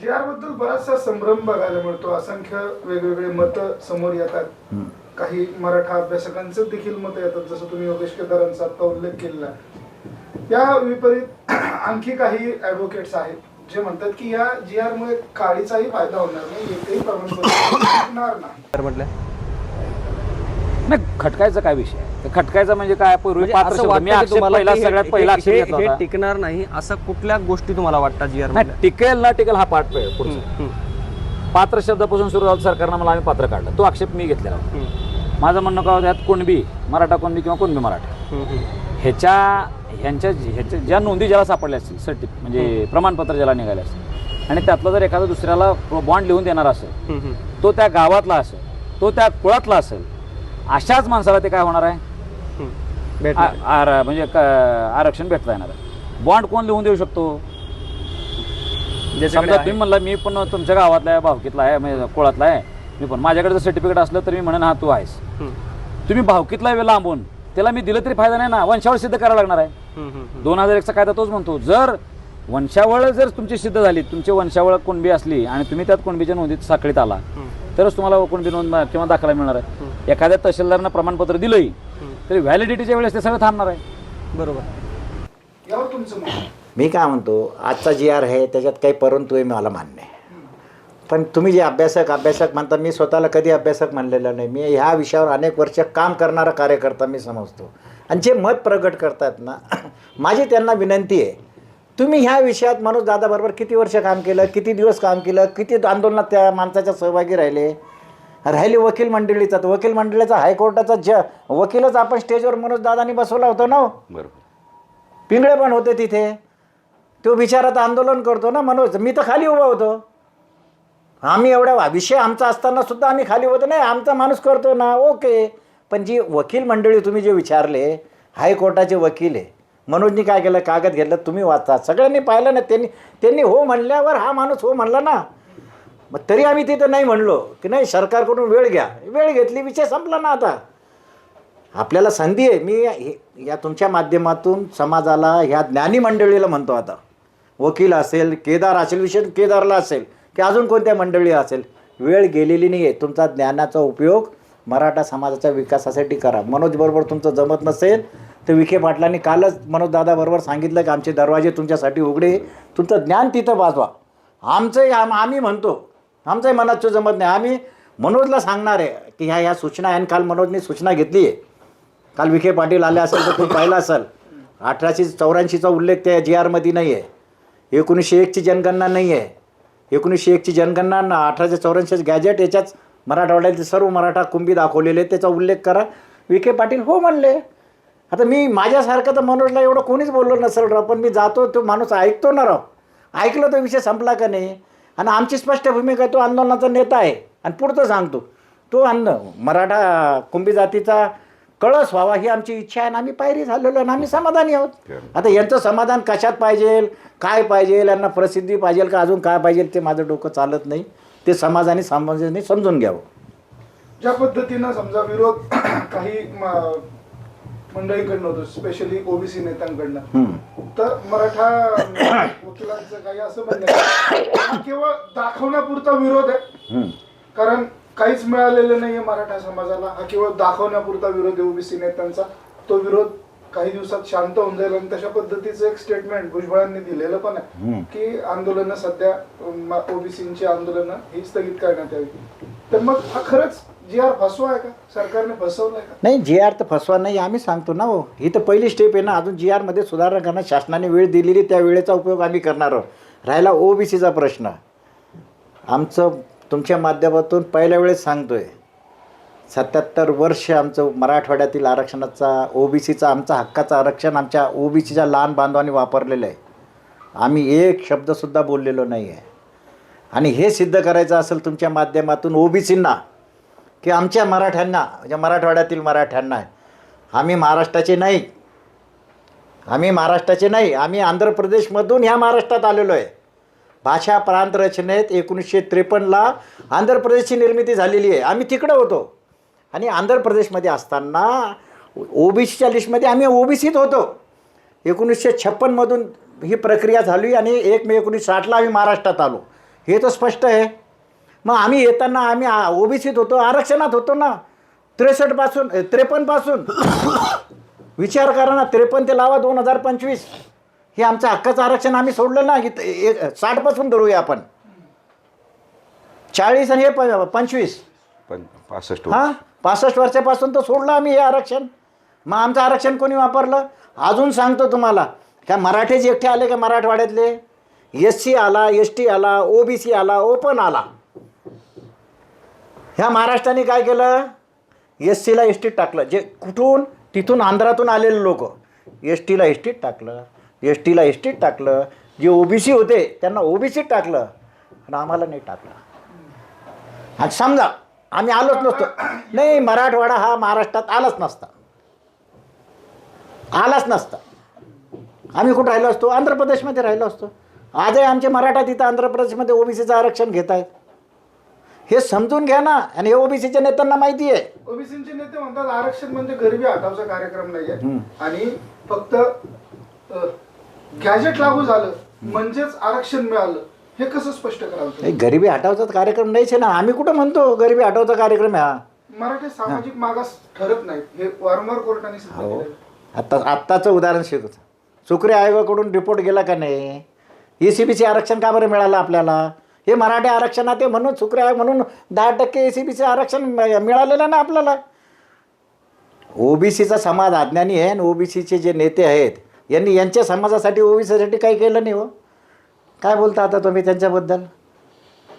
जी आरबद्दल बराचसा संभ्रम बघायला मिळतो. असंख्य वेगवेगळे मत समोर येतात. काही मराठा अभ्यासकांचं देखील मत येतात. जसं तुम्ही योगेश केदारांचा आता उल्लेख केलेला या विपरीत आणखी काही ऍडव्होकेट्स आहेत जे म्हणतात की या जी आर मुळे काळीचाही फायदा होणार नाही एकही प्रमाणपत्र टिकणार नाही. नाही खटकायचा काय विषय आहे? खटकायचा म्हणजे काय? पूर्वी म्हणजे पात्र शब्द. मी पहिला सगळ्यात पहिला आक्षेप घेतला होता. टिकणार नाही असं कुठल्या गोष्टी तुम्हाला वाटतात जी आर नाही टिकेल ना टिकेल हा पाठ पुढचा. पात्र शब्दापासून सुरू झालं सरकारनं मला आम्ही पात्र काढलं. तो आक्षेप मी घेतलेला होता माझं म्हणणं काय होतं यात कुणबी मराठा कुणबी किंवा कुणबी मराठा. ह्याच्या ह्यांच्या ह्याच्या ज्या नोंदी ज्याला सापडल्या असतील सर्टिफ म्हणजे प्रमाणपत्र ज्याला निघाले असतील. आणि त्यातलं जर एखादा दुसऱ्याला बॉन्ड लिहून देणार असेल तो त्या गावातला असेल तो त्या कुळातला असेल अशाच माणसाला ते काय होणार आहे? आर- म्हणजे आरक्षण भेटता येणार आहे. बॉन्ड कोण लिहून देऊ शकतो? समजा. तुम्ही म्हणला मी पण तुमच्या गावातला आहे भावकीतला आहे म्हणजे कुळातला आहे. मी पण माझ्याकडे जर सर्टिफिकेट असलं तर मी म्हणेन हा तू आहेस. तुम्ही भावकीतला आहे लांबून. त्याला मी दिलं तरी फायदा नाही ना. वंशावळ सिद्ध करायला लागणार आहे. दोन हजार एकचा कायदा तोच म्हणतो. जर वंशावळ जर तुमची सिद्ध झाली तुमची वंशावळ कुणबी असली आणि तुम्ही त्यात कुणबीच्या नोंदीत साखळीत आला तरच तुम्हाला कुणबी नोंद किंवा दाखला मिळणार आहे. एखाद्या तहसीलदारानं प्रमाणपत्र दिलंही तरी व्हॅलिडिटीच्या वेळेस ते सगळं थांबणार आहे. बरोबर. यावर तुमचं मत मी काय म्हणतो आजचा जी आर आहे त्याच्यात काही परंतु आहे मला मान्य आहे. पण तुम्ही जे अभ्यासक अभ्यासक म्हणता मी स्वतःला कधी अभ्यासक म्हणलेलं नाही. मी ह्या विषयावर अनेक वर्ष काम करणारा कार्यकर्ता मी समजतो. आणि जे मत प्रगट करतात ना माझी त्यांना विनंती आहे तुम्ही ह्या विषयात माणूस दादाबरोबर किती वर्ष काम केलं किती दिवस काम केलं किती आंदोलनात त्या माणसाच्या सहभागी राहिले राहिली वकील मंडळीचा तर वकील मंडळीचा हायकोर्टाचा ज वकीलच आपण स्टेजवर मनोज दादानी बसवला होता ना? हो. पिंगळे पण होते तिथे. तो बिचारा तर आंदोलन करतो ना मनोज. मी तर खाली उभा होतो. आम्ही एवढा विषय आमचा असताना सुद्धा आम्ही खाली होतो. नाही आमचा माणूस करतो ना ओके. पण जी वकील मंडळी तुम्ही जे विचारले हायकोर्टाचे वकील आहे. मनोजनी काय केलं? कागद घेतलं तुम्ही वाचा. सगळ्यांनी पाहिलं ना त्यांनी त्यांनी हो म्हणल्यावर हा माणूस हो म्हणला ना. मग तरी आम्ही तिथं नाही म्हणलो की नाही सरकारकडून वेळ घ्या. वेळ घेतली विषय संपला ना आता. आपल्याला संधी आहे. मी हे- या तुमच्या माध्यमातून समाजाला ह्या ज्ञानी मंडळीला म्हणतो आता. वकील असेल केदार असेल विषय केदारला असेल की अजून कोणत्या मंडळी असेल वेळ गेलेली नाही आहे तुमचा ज्ञानाचा उपयोग मराठा समाजाच्या विकासासाठी करा. मनोजबरोबर तुमचं जमत नसेल तर विखे पाटलांनी कालच मनोजदादाबरोबर सांगितलं की आमचे दरवाजे तुमच्यासाठी उघडे. तुमचं ज्ञान तिथं वाजवा आमचंही आम आम्ही म्हणतो. आमचंही मनात जमत नाही. आम्ही मनोजला सांगणार आहे की ह्या ह्या सूचना आहे आणि काल मनोजने सूचना घेतली आहे. काल विखे पाटील आले असेल तर तुम्ही पाहिलं असेल. अठराशे चौऱ्याऐंशीचा उल्लेख त्या जी आरमध्ये नाही आहे. एकोणीसशे एकची जनगणना नाही आहे. एकोणीसशे एकची जनगणना ना अठराशे चौऱ्याऐंशी गॅजेट याच्याच मराठवाड्यातील सर्व मराठा कुंभी दाखवलेले त्याचा उल्लेख करा. विखे पाटील हो म्हणले. आता मी माझ्यासारखं तर मनोजला एवढं कोणीच बोललो नसेल राव पण मी जातो तो माणूस ऐकतो ना राव. ऐकलं तो विषय संपला का नाही? आणि आमची स्पष्ट भूमिका आहे तो आंदोलनाचा नेता आहे. आणि पुढचं सांगतो तो अन्न मराठा कुंभी जातीचा कळस व्हावा ही आमची इच्छा आहे आणि आम्ही पायरी झालेलो आणि आम्ही समाधानी आहोत. आता यांचं समाधान कशात पाहिजे काय पाहिजे यांना प्रसिद्धी पाहिजे का अजून काय पाहिजे ते माझं डोकं चालत नाही. ते समाजाने समाजाने समजून घ्यावं. ज्या पद्धतीनं समजा विरोध काही मंडळींकडनं होतो स्पेशली ओबीसी नेत्यांकडनं. तर मराठा वकिलांचं काही असं म्हणणं केवळ दाखवण्यापुरता विरोध आहे. कारण काहीच मिळालेलं नाहीये मराठा समाजाला. हा केवळ दाखवण्यापुरता विरोध आहे ओबीसी नेत्यांचा. तो विरोध काही दिवसात शांत होऊन जाईल आणि तशा पद्धतीचं एक स्टेटमेंट भुजबळांनी दिलेलं पण आहे की आंदोलनं सध्या ओबीसीची आंदोलनं ही स्थगित करण्यात यावी. तर मग हा खरंच जी आर फसवा आहे का? सरकारने फसवलाय का? नाही जी आर तर फसवा नाही आम्ही सांगतो ना हो. ही तर पहिली स्टेप आहे ना. अजून जी आरमध्ये सुधारणा करणं शासनाने वेळ दिलेली त्या वेळेचा उपयोग आम्ही करणार आहोत. राहिला ओबीसीचा प्रश्न. आमचं तुमच्या माध्यमातून पहिल्या वेळेस सांगतोय. सत्याहत्तर वर्ष आमचं मराठवाड्यातील आरक्षणाचा ओबीसीचा आमचा हक्काचं आरक्षण आमच्या ओबीसीच्या लहान बांधवांनी वापरलेलं आहे. आम्ही एक शब्दसुद्धा बोललेलो नाही आहे आणि हे सिद्ध करायचं असेल तुमच्या माध्यमातून ओबीसींना की आमच्या मराठ्यांना म्हणजे मराठवाड्यातील मराठ्यांना. आम्ही महाराष्ट्राचे नाही. आम्ही महाराष्ट्राचे नाही. आम्ही आंध्र प्रदेशमधून ह्या महाराष्ट्रात आलेलो आहे. भाषा प्रांत रचनेत एकोणीसशे त्रेपन्नला आंध्र प्रदेशची निर्मिती झालेली आहे. आम्ही तिकडं होतो. आणि आंध्र प्रदेशमध्ये असताना ओबीसीच्या लिस्टमध्ये आम्ही ओबीसीत होतो. एकोणीसशे छप्पनमधून ही प्रक्रिया झाली आणि एक मे एकोणीसशे साठला आम्ही महाराष्ट्रात आलो. हे तर स्पष्ट आहे. मग आम्ही येताना आम्ही ओबीसीत होतो आरक्षणात होतो ना. त्रेसष्टपासून त्रेपन्नपासून. विचार करा ना त्रेपन्न ते लावा दोन हजार पंचवीस. हे आमचं हक्काचं आरक्षण आम्ही सोडलं ना इथं एक साठपासून धरूया आपण. चाळीस आणि हे पंचवीस. पण पासष्ट हां? पासष्ट वर्षापासून तर सोडलं आम्ही हे आरक्षण. मग आमचं आरक्षण कोणी वापरलं? अजून सांगतो तुम्हाला. काय मराठेच एकटे आले का मराठवाड्यातले? एस सी आला एस टी आला ओ बी सी आला ओपन आला. ह्या महाराष्ट्राने काय केलं? एस सीला एस टीत टाकलं. जे कुठून? तिथून आंध्रातून आलेले लोक. एस टीला एस टीत टाकलं. एस टीला एस टीत टाकलं. जे ओ बी सी होते त्यांना ओ बी सीत टाकलं. आणि आम्हाला नाही टाकलं. आणि समजा आम्ही आलोच नसतो. नाही मराठवाडा हा महाराष्ट्रात आलाच नसता. आलाच नसता. आम्ही कुठं राहिलो असतो? आंध्र प्रदेशमध्ये राहिलो असतो. आजही आमचे मराठा तिथं आंध्र प्रदेशमध्ये ओबीसीचं आरक्षण घेत आहेत. हे समजून घ्या ना आणि हे ओबीसीच्या नेत्यांना माहिती आहे. ओबीसीचे नेते म्हणतात आरक्षण म्हणजे गरिबी हटावचा कार्यक्रम नाहीये. आणि फक्त गॅजेट लागू झालं म्हणजेच आरक्षण मिळालं. हे कसं स्पष्ट करावं? गरिबी हटावचा कार्यक्रम नाहीच आहे ना. आम्ही कुठं म्हणतो गरिबी हटावचा कार्यक्रम आहे हा? मराठी सामाजिक मागास ठरत नाहीत. हे वारंवार कोर्टाने हो. आत्ता आत्ताचं उदाहरण शिकवतो सुक्रिय आयोगाकडून रिपोर्ट गेला का नाही? ए सी बीचे आरक्षण का बरं मिळालं आपल्याला? हे मराठी आरक्षणात आहे म्हणून शुक्र आहे म्हणून दहा टक्के ए सी बीचे आरक्षण मिळालेलं ना आपल्याला. ओबीसीचा समाज अज्ञानी आहे आणि ओबीसीचे जे नेते आहेत यांनी यांच्या समाजासाठी ओबीसीसाठी काही केलं नाही हो. काय बोलता आता तुम्ही त्यांच्याबद्दल?